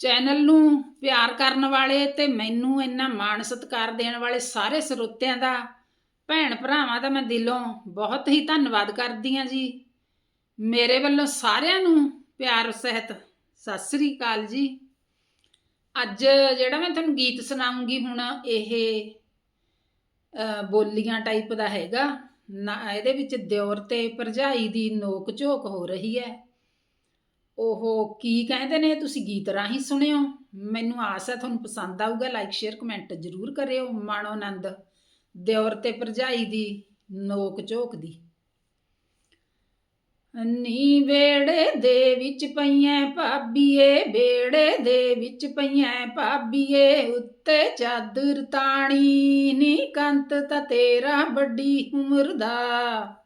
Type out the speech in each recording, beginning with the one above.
Channel ਨੂੰ ਪਿਆਰ ਕਰਨ ਵਾਲੇ ਤੇ ਮੈਨੂੰ ਇੰਨਾ ਮਾਣ ਸਤਿਕਾਰ ਦੇਣ ਵਾਲੇ ਸਾਰੇ ਸਰੋਤਿਆਂ ਦਾ, ਭੈਣ ਭਰਾਵਾਂ ਦਾ ਮੈਂ ਦਿਲੋਂ ਬਹੁਤ ਹੀ ਧੰਨਵਾਦ ਕਰਦੀ ਹਾਂ ਜੀ। ਮੇਰੇ ਵੱਲੋਂ ਸਾਰਿਆਂ ਨੂੰ ਪਿਆਰ, ਸਹਿਤ ਸਤਿ ਸ੍ਰੀ ਅਕਾਲ ਜੀ। ਅੱਜ ਜਿਹੜਾ ਮੈਂ ਤੁਹਾਨੂੰ ਗੀਤ ਸੁਣਾਉਂਗੀ ਹੁਣ ਇਹ ਬੋਲੀਆਂ ਟਾਈਪ ਦਾ ਹੈਗਾ। ਨਾ, ਇਹਦੇ ਵਿੱਚ ਦਿਓਰ ਤੇ ਭਰਜਾਈ ਦੀ ਨੋਕ ਝੋਕ ਹੋ ਰਹੀ ਹੈ। ਉਹ ਕੀ ਕਹਿੰਦੇ ਨੇ? ਤੁਸੀਂ ਗੀਤ ਰਾਹੀਂ ਸੁਣਿਓ। ਮੈਨੂੰ ਆਸ ਹੈ ਤੁਹਾਨੂੰ ਪਸੰਦ ਆਊਗਾ। ਲਾਈਕ ਸ਼ੇਅਰ ਕਮੈਂਟ ਜ਼ਰੂਰ ਕਰਿਓ, ਮਾਣੋ ਆਨੰਦ। ਦਿਓਰ ਤੇ ਭਰਜਾਈ ਦੀ, ਨੋਕ ਝੋਕ ਦੀ। ਨੀ ਵੇੜੇ ਦੇ ਵਿੱਚ ਪਈਆਂ ਭਾਬੀਏ ਵੇੜੇ ਦੇ ਵਿੱਚ ਪਈਆਂ ਭਾਬੀਏ, ਉੱਤੇ ਚਾਦਰ ਤਾਣੀ। ਨੀ ਕੰਤ ਤਾਂ ਤੇਰਾ ਵੱਡੀ ਉਮਰ ਦਾ।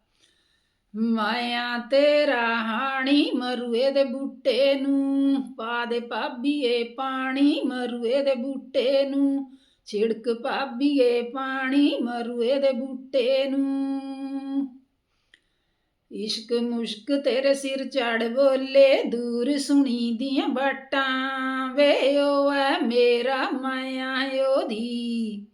ਮਾਇਆ ਤੇਰਾ ਹਾਣੀ ਮਰੂਏ ਦੇ ਬੂਟੇ ਨੂੰ, ਪਾ ਦੇ ਭਾਬੀਏ ਪਾਣੀ ਮਰੂਏ ਦੇ ਬੂਟੇ ਨੂੰ, ਛਿੜਕ ਭਾਬੀਏ ਪਾਣੀ ਮਰੂਏ ਦੇ ਬੂਟੇ ਨੂੰ। ਇਸ਼ਕ ਮੁਸ਼ਕ ਤੇਰੇ ਸਿਰ ਚੜ ਬੋਲੇ, ਦੂਰ ਸੁਣੀ ਦੀਆਂ ਬਾਟਾਂ, ਵੇ ਓ ਐ ਮੇਰਾ ਮਾਇਆ ਉਹਦੀ।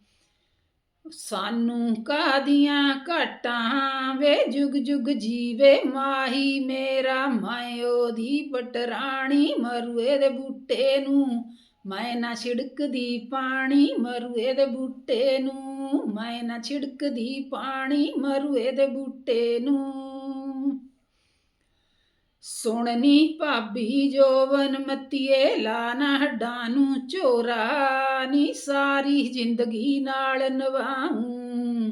ਸਾਨੂੰ ਕਾਦੀਆਂ ਘਟਾਂ ਵੇ ਜੁਗ ਜੁਗ ਜੀਵੇ, ਮਾਹੀ ਮੇਰਾ ਮਾਇਓ ਦੀ ਪਟਰਾਣੀ ਮਰੂਏ ਦੇ ਬੂਟੇ ਨੂੰ ਮੈਂ ਨਾ ਛਿੜਕਦੀ ਪਾਣੀ, ਮਰੂਏ ਦੇ ਬੂਟੇ ਨੂੰ ਮੈਂ ਨਾ ਛਿੜਕਦੀ ਪਾਣੀ, ਮਰੂਏ ਦੇ ਬੂਟੇ ਨੂੰ। ਸੁਣਨੀ ਭਾਬੀ ਜੋਵਨ ਮਤੀਏ ਲਾਣਾ ਹੱਡਾਂ ਨੂੰ ਚੋਰਾ, ਨੀ ਸਾਰੀ ਜ਼ਿੰਦਗੀ ਨਾਲ ਨਿਭਾਉਂ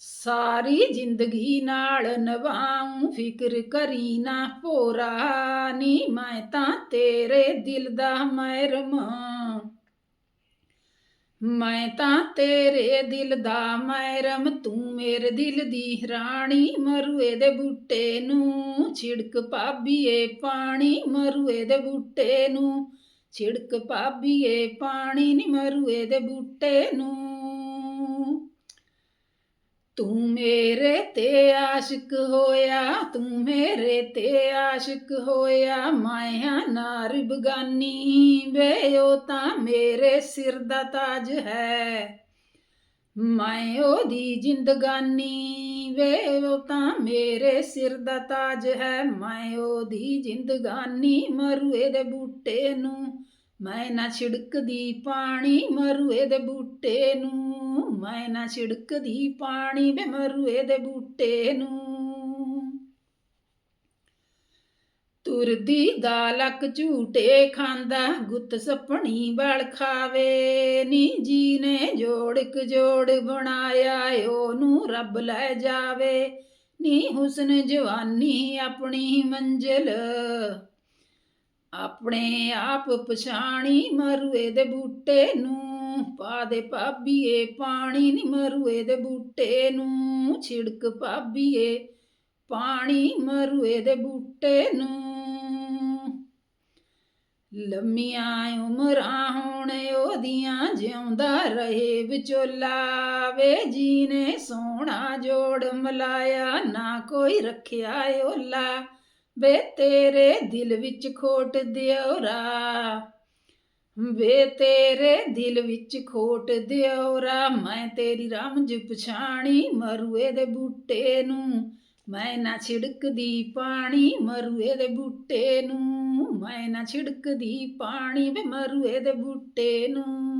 ਸਾਰੀ ਜ਼ਿੰਦਗੀ ਨਾਲ ਨਵਾਉਂ ਫਿਕਰ ਕਰੀ ਨਾ ਭੋਰਾ ਨੀ, ਮੈਂ ਤਾਂ ਤੇਰੇ ਦਿਲ ਦਾ ਮਹਿਰਮਾਂ। ਮੈਂ ਤਾਂ ਤੇਰੇ ਦਿਲ ਦਾ ਮਹਿਰਮ, ਤੂੰ ਮੇਰੇ ਦਿਲ ਦੀ ਰਾਣੀ। ਮਰੂਏ ਦੇ ਬੂਟੇ ਨੂੰ ਛਿੜਕ ਭਾਬੀਏ ਪਾਣੀ, ਮਰੂਏ ਦੇ ਬੂਟੇ ਨੂੰ ਛਿੜਕ ਭਾਬੀਏ ਪਾਣੀ ਨੀ, ਮਰੂਏ ਦੇ ਬੂਟੇ ਨੂੰ ਤੂੰ ਮੇਰੇ ਤੇ ਆਸ਼ਿਕ ਹੋਇਆ, ਤੂੰ ਮੇਰੇ ਤੇ ਆਸ਼ਿਕ ਹੋਇਆ, ਮਾਇਆ ਨਾਰ ਬਗਾਨੀ ਵੇ, ਉਹ ਤਾਂ ਮੇਰੇ ਸਿਰ ਦਾ ਤਾਜ ਹੈ। ਮੈਂ ਉਹਦੀ ਜ਼ਿੰਦਗਾਨੀ ਵੇ, ਉਹ ਤਾਂ ਮੇਰੇ ਸਿਰ ਦਾ ਤਾਜ ਹੈ। ਮੈਂ ਉਹਦੀ ਜ਼ਿੰਦਗਾਨੀ ਮਰੂਏ ਦੇ ਬੂਟੇ ਨੂੰ। ਮੈਂ ਨਾ ਛਿੜਕਦੀ ਪਾਣੀ ਮਰੂਏ ਦੇ ਬੂਟੇ ਨੂੰ। ਮੈਂ ਨਾ ਛਿੜਕਦੀ ਪਾਣੀ ਵੇ ਮਰੂਏ ਦੇ ਬੂਟੇ ਨੂੰ। ਤੁਰਦੀ ਦਾ ਲੱਕ ਝੂਟੇ ਖਾਂਦਾ, ਗੁੱਤ ਸਪਣੀ ਵਾਲ ਖਾਵੇ। ਨੀ ਜੀ ਨੇ ਜੋੜਕ ਜੋੜ ਬਣਾਇਆ, ਉਹਨੂੰ ਰੱਬ ਲੈ ਜਾਵੇ। ਨੀ ਹੁਸਨ ਜਵਾਨੀ ਆਪਣੀ ਮੰਜ਼ਿਲ। ਆਪਣੇ ਆਪ ਪਛਾਣੀ ਮਰੂਏ ਦੇ ਬੂਟੇ ਨੂੰ। ਪਾ ਦੇ ਭਾਬੀਏ, ਪਾਣੀ ਨੀ ਮਰੂਏ ਦੇ ਬੂਟੇ ਨੂੰ, ਛਿੜਕ ਭਾਬੀਏ, ਪਾਣੀ ਮਰੂਏ ਦੇ ਬੂਟੇ ਨੂੰ। ਲੰਮੀਆਂ ਉਮਰਾਂ ਹੋਣ ਉਹਦੀਆਂ ਜਿਉਂਦਾ ਰਹੇ ਵਿਚੋਲਾ, ਵੇ ਜੀ ਨੇ ਸੋਹਣਾ ਜੋੜ ਮਲਾਇਆ, ਨਾ ਕੋਈ ਰੱਖਿਆ ਓਲਾ ਬੇ ਤੇਰੇ ਦਿਲ ਵਿੱਚ ਖੋਟ ਦਿਉਰਾ ਵੇ ਤੇਰੇ ਦਿਲ ਵਿੱਚ ਖੋਟ ਦਿਉਰਾ ਮੈਂ ਤੇਰੀ ਰਾਮ ਰਮਜ ਪਛਾਣੀ, ਮਰੂਏ ਦੇ ਬੂਟੇ ਨੂੰ ਮੈਂ ਨਾ ਛਿੜਕਦੀ ਪਾਣੀ, ਮਰੂਏ ਦੇ ਬੂਟੇ ਨੂੰ ਮੈਂ ਨਾ ਛਿੜਕਦੀ ਪਾਣੀ, ਵੇ ਮਰੂਏ ਦੇ ਬੂਟੇ ਨੂੰ